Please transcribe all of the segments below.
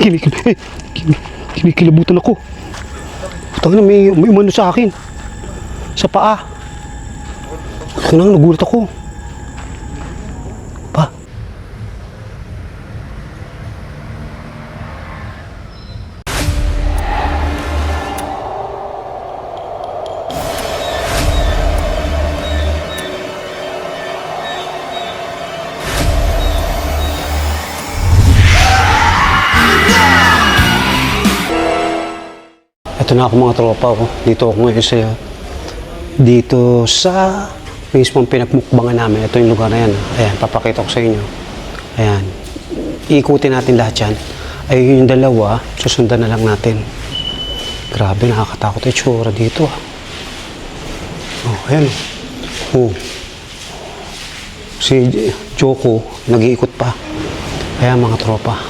Kinikil, eh, kin- kinikilabutan ako. Tangin na, may, may umano sa akin. Sa paa. Kaya nagulat ako. Ito na ako mga tropa ko. Dito ako ngayon sa dito sa mismong pinagmukbangan namin. Ito yung lugar na yan. Ayan, papakita ko sa inyo. Ayan. Iikutin natin lahat yan. Ayun yung dalawa, susundan na lang natin. Grabe, nakakatakot yung tsura dito ah. Oh, ayan. Oh. Si J- Joko, nag-iikot pa. Ayan mga tropa.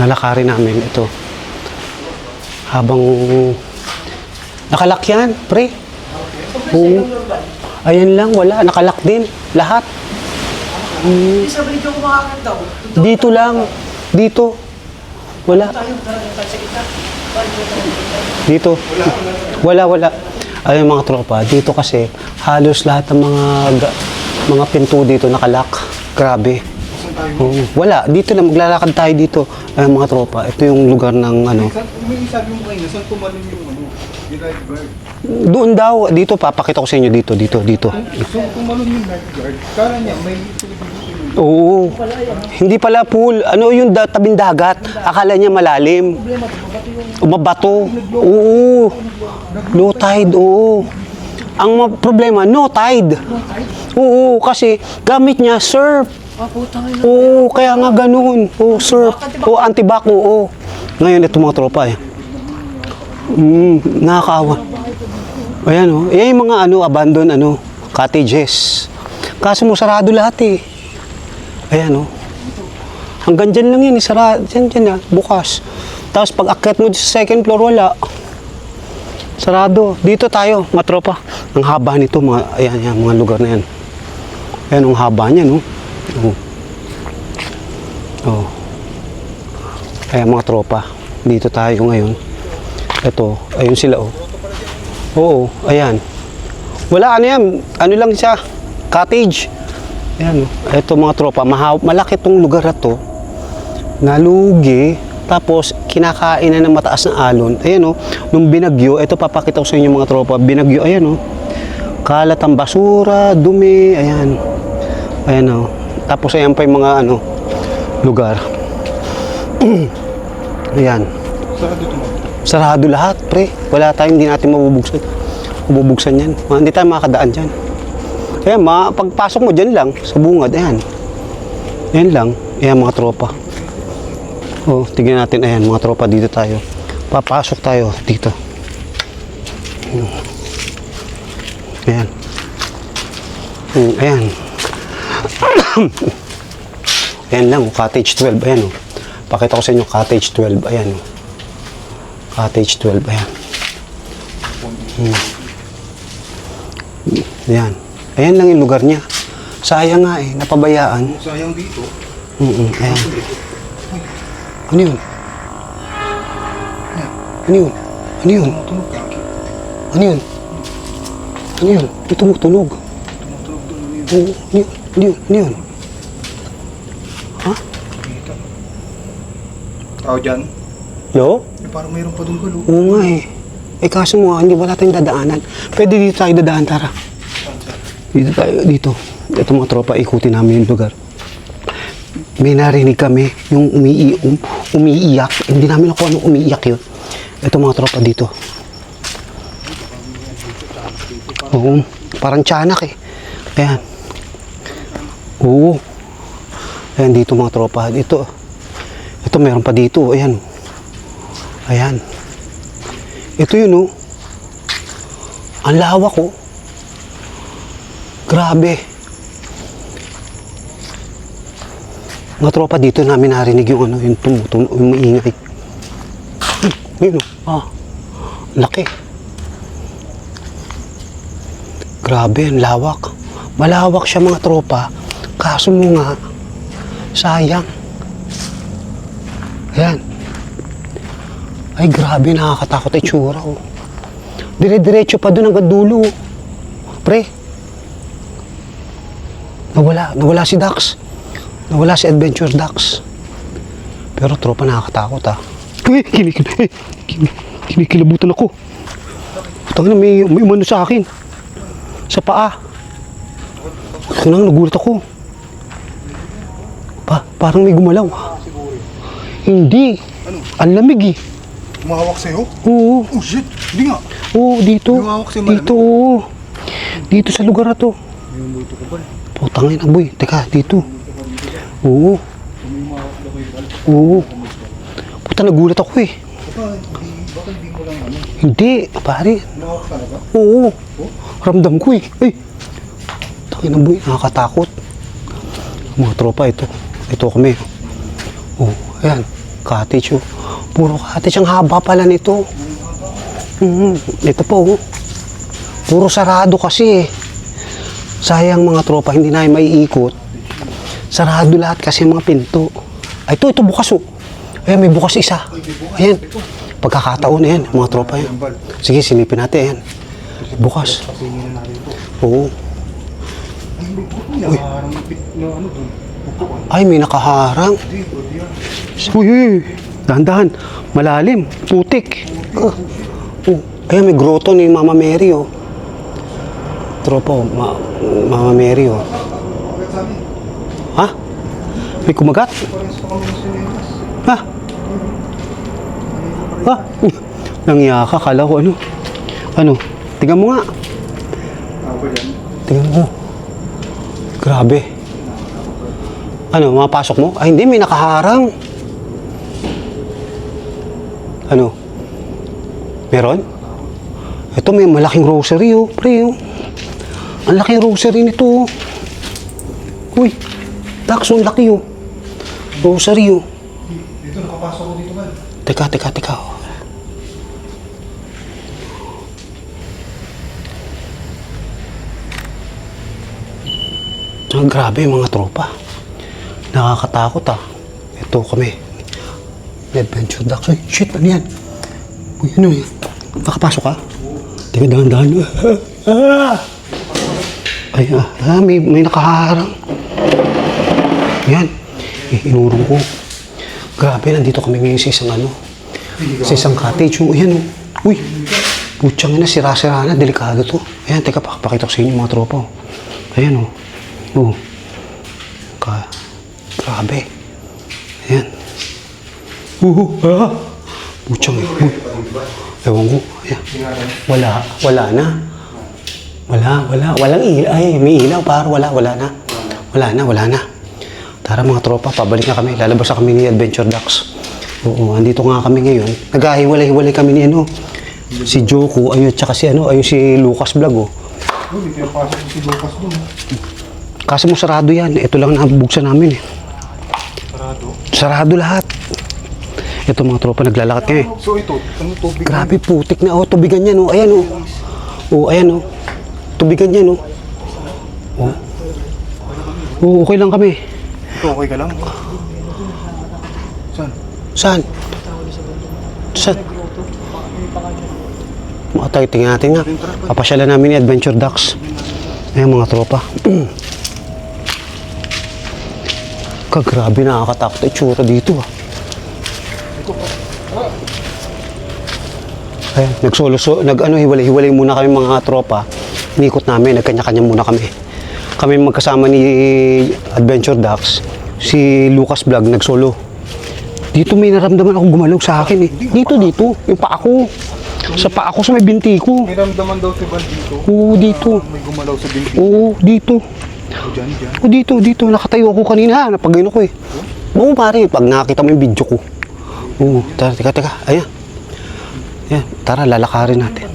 Nalakarin namin ito. Habang nakalak yan, pre. Oo. Ayan lang, wala. Nakalak din. Lahat. Daw. Dito lang. Dito. Wala. Dito. Wala, wala. Ayun mga tropa, dito kasi halos lahat ng mga ga- mga pinto dito nakalak. Grabe. Oo. Wala, dito lang maglalakad tayo dito. Ayun mga tropa, ito yung lugar ng ano. May sabi mo kanina, saan tumalon yung ano, yung? Doon daw, dito papakita ko sa inyo dito, dito, dito. So, tumalon yung lifeguard, kala niya may. Oo. Hindi pala pool. Ano yung da- tabing dagat? Akala niya malalim. Umabato. Oo. Low tide, oo. Ang ma- problema, no tide. Oo, kasi gamit niya surf. Ah. Oo, kaya nga ganun. Oo, surf. Oo, antibac, oo. Ngayon, ito mga tropa eh. Mm, nakakaawa. Ayan oh. Ayan yung mga ano, abandon ano, cottages. Kaso mo sarado lahat eh. Ayan oh. Hanggang dyan lang yan, eh, sara, dyan, dyan ah, bukas. Tapos pag akyat mo sa second floor, wala. Sarado. Dito tayo, mga tropa. Ang haba nito, mga, ayan, ayan, mga lugar na yan. Ayan, ang haba niya, no? Oh. Oh. Ayan, mga tropa. Dito tayo ngayon. Ito, ayun sila, oh. Oo, ayan. Wala, ano yan? Ano lang siya? Cottage. Ayan, oh. Ito, mga tropa. Maha- malaki tong lugar na to. Nalugi. Tapos, kinakain na ng mataas na alon. Ayan, oh. Nung binagyo, ito papakita ko sa inyo, mga tropa. Binagyo, ayan, oh. Kalat ang basura, dumi, ayan. Ayan, oh. Tapos, ayan pa yung mga, ano, lugar. ayan. Saan dito mo? Sarado lahat, pre. Wala tayong hindi natin mabubuksan. Mabubuksan yan. Hindi tayo makakadaan dyan. Ayan, ma pagpasok mo dyan lang, sa bungad, ayan. Ayan lang. Ayan, mga tropa. Oh, tignan natin. Ayan, mga tropa, dito tayo. Papasok tayo dito. Ayan. Hmm, ayan. ayan lang, oh, cottage 12. Ayan, oh. Pakita ko sa inyo, cottage 12. Ayan, oh. Cottage 12, ayan. Hmm. Ayan. Ayan lang yung lugar niya. Sayang nga eh, napabayaan. Sayang dito. Mm ayan. Ano yun? Ano yun? Ano yun? Ano yun? Ano yun? Doon yun. Oo, ano yun? Ano yun? Ano yun? Ha? Dito. Tao dyan. Yo? Eh, parang mayroon pa doon gulo. Oo nga eh. Eh kaso mo, hindi wala tayong dadaanan. Pwede dito tayo dadaan, tara. Dito tayo, dito. Ito mga tropa, ikutin namin yung lugar. May narinig kami, yung umii, um, umiiyak. Hindi namin ako anong umiiyak yun. Ito mga tropa dito. Oo, parang tiyanak eh. Ayan. Oo. Ayan dito mga tropa. Dito. Ito meron pa dito. Ayan. Ayan. Ito yun oh. Ang lawak oh. Grabe. Mga tropa dito namin narinig yung ano, yung tumutunog, yung maingay. Yun oh. Ah. Laki. Grabe, ang lawak. Malawak siya mga tropa. Kaso mo nga, sayang. Ayan. Ay, grabe, nakakatakot yung tsura, oh. Dire-diretso pa doon hanggang dulo. oh. Pre. Nawala, nawala si Dax. Nawala si Adventure Dax. Pero tropa nakakatakot, ah. Uy, kinikil, eh, kin- kinikilabutan ako. Tangina, may, may umano sa akin. Sa paa. Kanang nagulat ako. Pa, parang may gumalaw. Hindi. Ang lamig eh. Umawak sa'yo? Oo. Oh shit! Hindi nga. Oo, dito. Yung hawak sa'yo malamig? Dito, oo. Dito sa lugar na to. Putang ina, boy. Teka, dito. Oo. Oo. Puta, nagulat ako eh. Baka hindi, mo lang ano. Hindi, pare. Umawak talaga? Oo. Ramdam ko eh. Ay. Tangina boy, nakakatakot. Mga tropa, ito. Ito kami. Oh, ayan. Cottage oh. Puro cottage. Ang haba pala nito. Mm, ito pa oh. Puro sarado kasi eh. Sayang mga tropa, hindi na maiikot. Sarado lahat kasi mga pinto. Ay, ito, ito bukas oh. Ayan, may bukas isa. Ayan. Pagkakataon, ayan, mga tropa yan. Sige, silipin natin, ayan. Bukas. Oo. Uy. Ay, may nakaharang. Uy, uy. Dahan-dahan. Malalim. Putik. Ah. Oh. Ayan, may grotto ni Mama Mary, oh. Tropa, oh. Ma Mama Mary, oh. Ha? May kumagat? Ha? Ha? Nangya ka, kala ko ano. Ano? Tingnan mo nga. Tingnan mo. Grabe. Ano, mapasok mo? Ay, hindi, may nakaharang. Ano? Meron? Ito, may malaking rosary, oh. Pre, oh. Ang laking rosary nito, oh. Uy, Dax, ang laki, oh. Rosary, oh. Dito, nakapasok ko dito man. Teka, teka, teka. oh. Ah, grabe mga tropa. Nakakatakot ah. Ito kami. May adventure ducks. Ay, shit, ano yan? Uy, ano yan? Nakapasok ka? Teka, dahan-dahan. Ah! Ay, ah, ah, may, may nakaharang. Yan. Eh, inurong ko. Grabe, nandito kami ngayon sa isang ano. Sa isang cottage. Oh, ayan oh. Uy, putsang na, sira-sira na, delikado to. Ayan, teka, pakapakita ko sa inyo mga tropa. oh. Ayan oh. Oh. Grabe. Ayan. Uh, ah. Putsang eh. Uy. Ewan ko. Ayan. Wala, wala na. Wala, wala. Walang ilaw. Ay, may ilaw. Par, wala, wala na. Wala na, wala na. Tara mga tropa, pabalik na kami. Lalabas na kami ni Adventure Ducks. Oo, andito nga kami ngayon. Naghahiwalay-hiwalay kami ni ano. Si Joko, ayun, tsaka si ano, ayun si Lucas Vlog, oh. May pinapasok si Lucas dun. Kasi mo sarado yan. Ito lang nabuksan namin eh. Sarado. Sarado lahat. Ito mga tropa, naglalakad kami. So ito, ano tubig? Grabe, putik na. Oh, tubigan yan, oh. Ayan, oh. Oh, ayan, oh. Tubigan yan, oh. Oh. Oh, okay lang kami. Ito, okay ka lang? Saan? Saan? Saan? Mga tayo, tingnan natin nga. Papasyalan namin ni Adventure Ducks. Ayan mga tropa. Kagrabe, nakakatakot yung tsura dito ah. Ayan, nagsolo, so, nag ano, hiwalay-hiwalay muna kami mga tropa. Inikot namin, nagkanya-kanya muna kami. Kami magkasama ni Adventure Ducks, si Lucas Vlog nagsolo. Dito may naramdaman ako gumalaw sa akin eh. Dito, dito. Yung paa ko. Sa paa ko, sa may binti ko. May daw si Van dito. Oo, dito. May gumalaw sa binti. Oo, dito. O, dyan, dyan. Oo, dito, dito. Nakatayo ako kanina. Napagano ko eh. Oo, pare. Pag nakita mo yung video ko. Oo, tara, teka, teka. Ayan. Ayan, tara, lalakarin natin.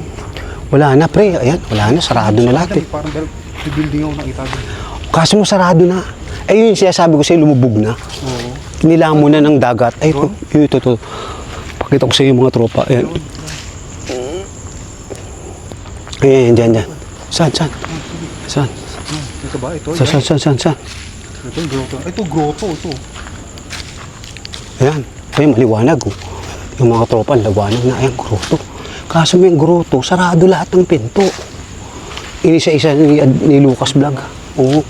Wala na, pre. Ayan, wala na. Sarado na lahat eh. Parang dal- sa building ako nakita doon. Kaso mo sarado na. Eh, yun yung sinasabi ko sa'yo, lumubog na. Oo. Nilamon na ng dagat. Ay, ito, ito, ito. Pakita ko sa iyo mga tropa. Ayan. Ayan, dyan, dyan. Saan, saan? Saan? Ito ba? Ito? Saan, saan, saan, saan? Ito grotto. Ito, grotto. Ito. Ayan. Ay, maliwanag oh. Yung mga tropa, liwanag na. Ayan, groto. Kaso may groto, sarado lahat ng pinto. Inisa-isa ni, ni Lucas Vlog. Oo.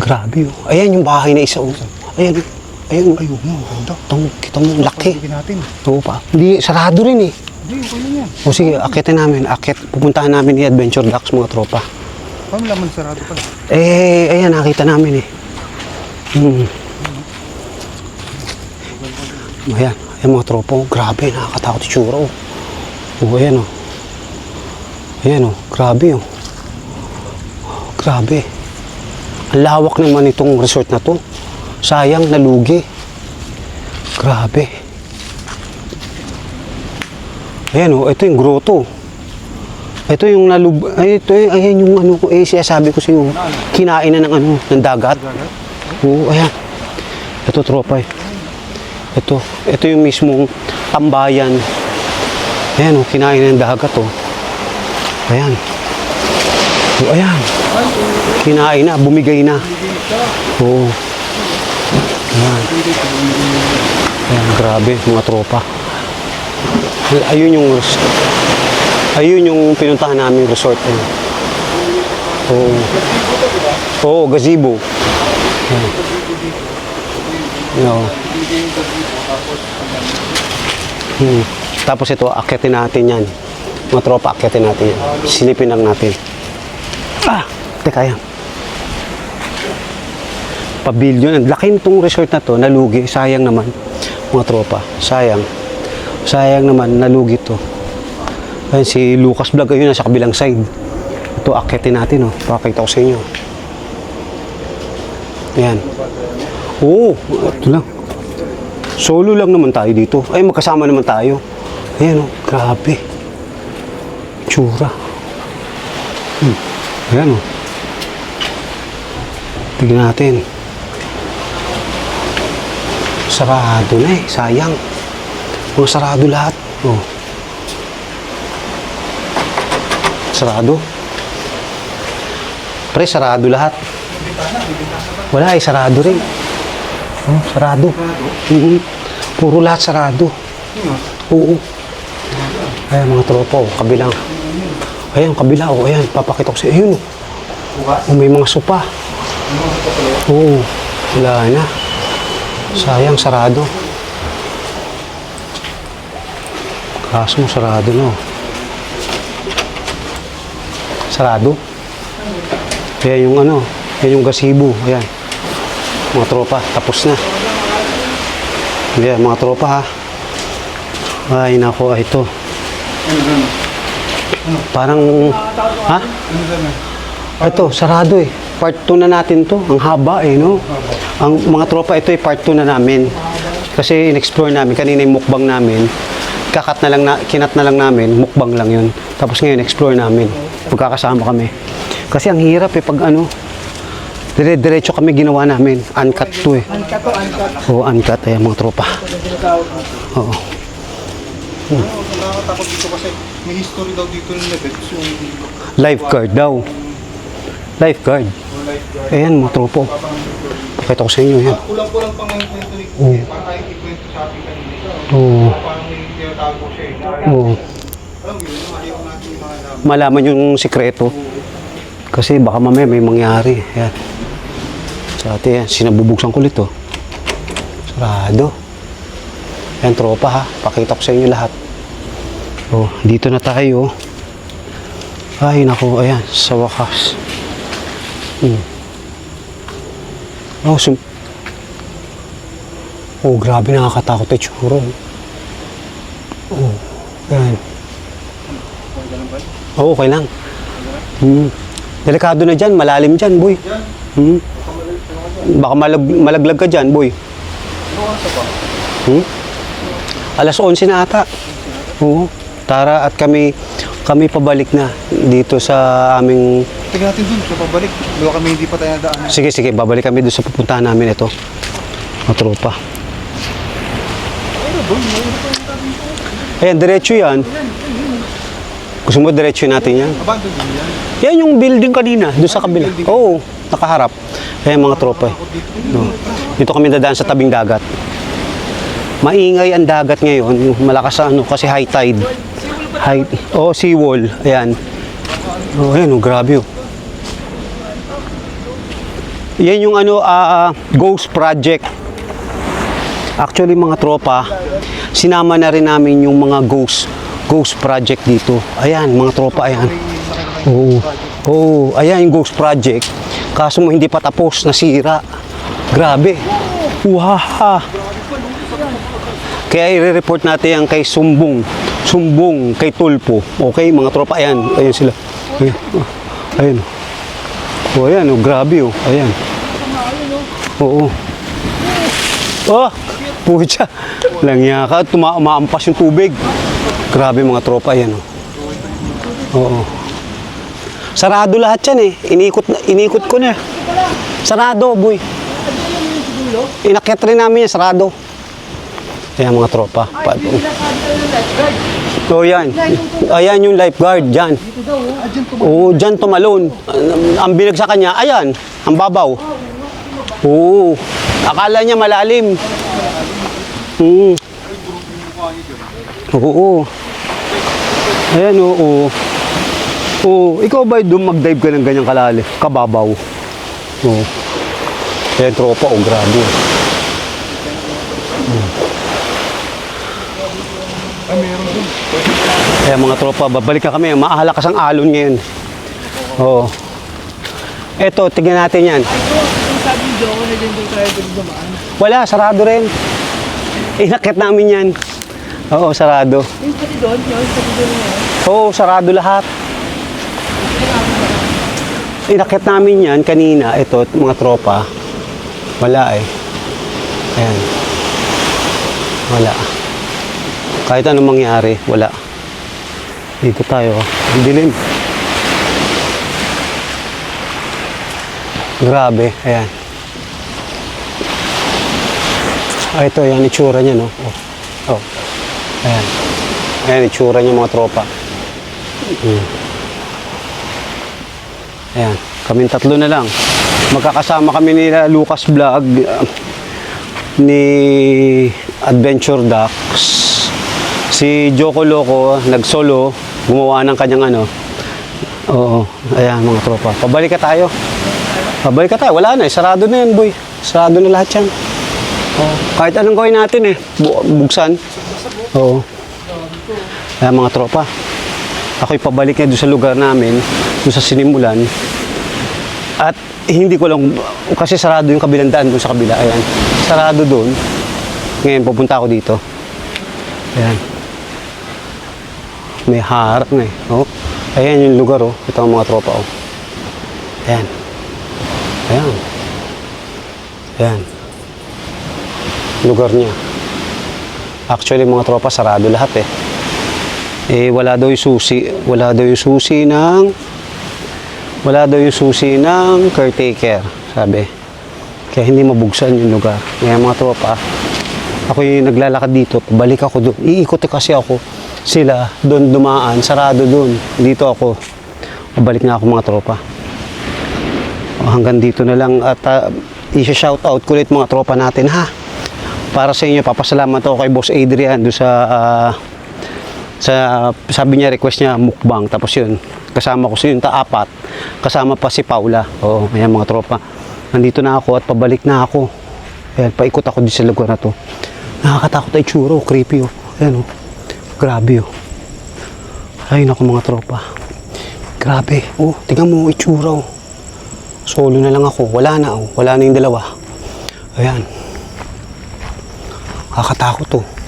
Grabe oh. Ayan yung bahay na isa oh. Ayan. Ayan. Ayun mo, ganda. Tong, kita mo, laki. Oo pa. Hindi, sarado rin eh. Hindi, lang yan. O sige, akitin namin. Akit, pupuntahan namin ni Adventure Ducks mga tropa. Paano laman sarado pala? Eh, ayan, nakita namin eh. Hmm. Ayan, ayan mga tropa. oh. Grabe, nakakatakot yung tsura. Oh. Oh, ayan oh. Ayan oh, grabe oh. Grabe. Ang lawak naman itong resort na to. Sayang, nalugi. Grabe. Ayan oh, ito yung grotto. Ito yung nalub... Ay, ito yung, ayan yung ano ko, eh, sabi ko sa iyo, kinain na ng ano, ng dagat. Oo, ayan. Ito, tropa eh. Ito, ito yung mismong tambayan. Ayan oh, kinain na ng dagat oh. Ayan. Oh, ayan. Kinain na, bumigay na. Oo. Ayan. Ayan, grabe, mga tropa. Ayun yung Ayun yung pinuntahan namin resort. Eh. Oo. Oo, gazebo. Ayan. Oo. Hmm. Tapos ito, akitin natin yan. Mga tropa, akitin natin yan. Silipin lang natin. Ah! Teka yan. Pavilion. Ang laki nitong resort na to, nalugi. Sayang naman. Mga tropa, sayang. Sayang naman, nalugi to. Ayan, si Lucas Vlog, ayun, nasa kabilang side. Ito, akitin natin, oh. Pakita ko sa inyo. Ayan. Oo, ito lang. Solo lang naman tayo dito. Ay, magkasama naman tayo. Ayan, oh, grabe. Tsura. Hmm. Ayan, oh. Tignan natin. Sarado na eh, sayang. Mga sarado lahat. Oh. Sarado. Pre, sarado lahat. Wala eh, sarado rin. Oh, sarado. Mhm. Puro lahat sarado. Oo. Ayan mga tropa, oh, kabilang. Ayan, kabila, oh, ayan, papakita ko sa iyo. Oh, may mga sopa. Oo, wala na. Sayang, sarado. Kaso sarado no. Sarado. Kaya yung ano, yan yung gasibo. Ayan. Mga tropa, tapos na. Ayan, mga tropa ha. Ay, nako, ay, ito. Parang, ha? Ito, sarado eh. Part 2 na natin to. Ang haba eh, no? Ang mga tropa, ito ay part 2 na namin. Kasi in-explore namin, kanina yung mukbang namin. Kakat na lang, na, kinat na lang namin, mukbang lang yun. Tapos ngayon, explore namin. Magkakasama kami. Kasi ang hirap eh, pag ano, dire-diretso kami ginawa namin. Uncut to eh. Uncut to, uncut. Oo, uncut eh, mga tropa. Oo. Nakakatakot dito kasi may history daw dito ng Nebets yung Lifeguard daw. Lifeguard. Ayan, mga tropo. Pakita ko sa inyo yan. Kulang-kulang pang ang kwento ni Kuya. Parang ikwento sa atin kanina. Oo. Parang may tinatago siya eh. Oo. Alam mo yun, ayaw natin yung mga namin. Malaman yung sikreto. Kasi baka mamaya may mangyari. Yan. Sa atin yan, sinabubuksan ko ulit oh. Sarado. Yan, tropa ha. Pakita ko sa inyo lahat. Oh, dito na tayo. Ay, naku, ayan, sa wakas. Hmm. Oh, sum- oh, grabe nakakatakot yung tsura. Oh, yan. Oo, okay lang. Hmm. Delikado na dyan, malalim dyan, boy. Hmm. Baka malag malaglag ka dyan, boy. Hmm? Alas 11 na ata. Oo. Tara at kami kami pabalik na dito sa aming Tingnan natin dun, sa pabalik. Baka kami hindi pa tayo nadaan. Sige, sige, babalik kami doon sa pupuntahan namin ito. Mga tropa. Ayan, diretso yan. Gusto mo diretso natin yan? Abandon din yan. Yan yung building kanina, doon sa kabila. Oo, nakaharap. Kaya mga tropa eh. No. Dito kami dadaan sa tabing dagat. Maingay ang dagat ngayon, malakas sa ano, kasi high tide. High, oh, seawall. Ayan. Oh, ayan, oh, grabe oh. Yan yung ano, ah, ghost project. Actually, mga tropa, sinama na rin namin yung mga ghost ghost project dito. Ayan, mga tropa, ayan. Oo. Oo, ayan yung ghost project. Kaso mo hindi pa tapos, nasira. Grabe. Waha. Kaya i-report natin yan kay Sumbong. Sumbong kay Tulpo. Okay, mga tropa, ayan. Ayan sila. Ayan. Oh, Ayan. Oh, ayan, oh, grabe oh. Ayan. Oo. Oh, pucha. Langya ka, tuma umaampas yung tubig. Grabe mga tropa yan. Oh. Oo. Sarado lahat yan eh. Inikot, inikot ko na. Sarado, boy. Inakyat rin namin yan, sarado. Ayan mga tropa. Pa- Oh, yan. Ayan yung lifeguard, dyan. Oo, dyan tumalon. Ang bilag sa kanya, ayan, ang babaw. Oo. Akala niya malalim. Hmm. Oo. Ayan, oo. Oo. Ikaw ba doon mag-dive ka ng ganyang kalali? Kababaw. Oo. Ayan, tropa. Oh, grabe. Ay, meron dun. Kaya mga tropa, babalik na kami. Maahalakas ang alon ngayon. Oo. Eto, tignan natin yan. Wala, sarado rin. Inakit namin yan. Oo, sarado. Yung pati doon, yung pati doon yan. Oo, sarado lahat. Inakit namin yan kanina. Ito, mga tropa. Wala eh. Ayan. Wala. Kahit anong mangyari, wala. Dito tayo. ah. Ang dilim. Grabe. Ayan. Ah, ito, yan itsura niya, no? Oh. oh. Ayan. Itsura niya mga tropa. Mm. Ayan, kaming tatlo na lang. Magkakasama kami ni Lucas Vlog, uh, ni Adventure Ducks, si Joko Loco, nag-solo, gumawa ng kanyang ano. Oo, ayan mga tropa. Pabalik ka tayo. Pabalik ka tayo. Wala na, eh. sarado na yan, boy. Sarado na lahat yan. Oo. Kahit anong gawin natin eh, bu- buksan. Oo. Ayan mga tropa. Ako'y pabalik na doon sa lugar namin, doon sa sinimulan. At hindi ko lang, kasi sarado yung kabilang daan doon sa kabila. Ayan. Sarado doon. Ngayon, pupunta ako dito. Ayan. May harap na eh. Oh. Ayan yung lugar oh. Ito ang mga tropa oh. Ayan. Ayan. Ayan. Lugar niya. Actually, mga tropa, sarado lahat eh eh wala daw yung susi. Wala daw yung susi ng wala daw yung susi ng caretaker sabi. Kaya hindi mabugsan yung lugar. Kaya mga tropa ako yung naglalakad dito pabalik ako doon. Iikot kasi ako sila doon dumaan sarado doon. Dito ako. Pabalik na ako mga tropa. Hanggang dito na lang at uh, isa-shout out ko ulit mga tropa natin ha? Para sa inyo papasalamat ako kay Boss Adrian do sa ah, sa sabi niya request niya mukbang. Tapos yun kasama ko sa yun ta apat. Kasama pa si Paula. Oo ayan mga tropa. Nandito na ako at pabalik na ako. Ayan paikot ako di sa lugar na to. Nakakatakot ay tsuro creepy oh. Ayan oh. Grabe oh. Ayun ako mga tropa. Grabe oh tingnan mo itsura oh. Solo na lang ako. Wala na oh. Wala na yung dalawa. Ayan. Kakatakot oh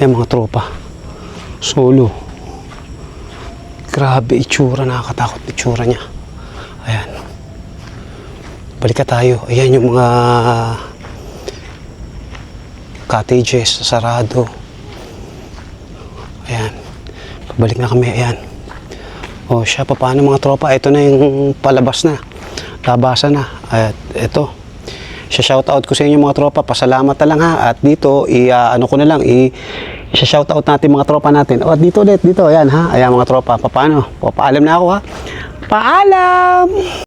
Ayan mga tropa. Solo. Grabe itsura, nakakatakot itsura niya. Ayan. Balik ka tayo. Ayan yung mga cottages, sarado. Ayan. Pabalik na kami. Ayan. O siya, paano mga tropa? Ito na yung palabas na. Labasan na. At ito. Siya shout out ko sa inyo mga tropa. Pasalamat na lang ha. At dito, i, ah, ano ko na lang, i, Isa-shoutout natin mga tropa natin. O, dito ulit, dito. Ayan ha. Ayan mga tropa. Paano? Papaalam na ako ha. Paalam!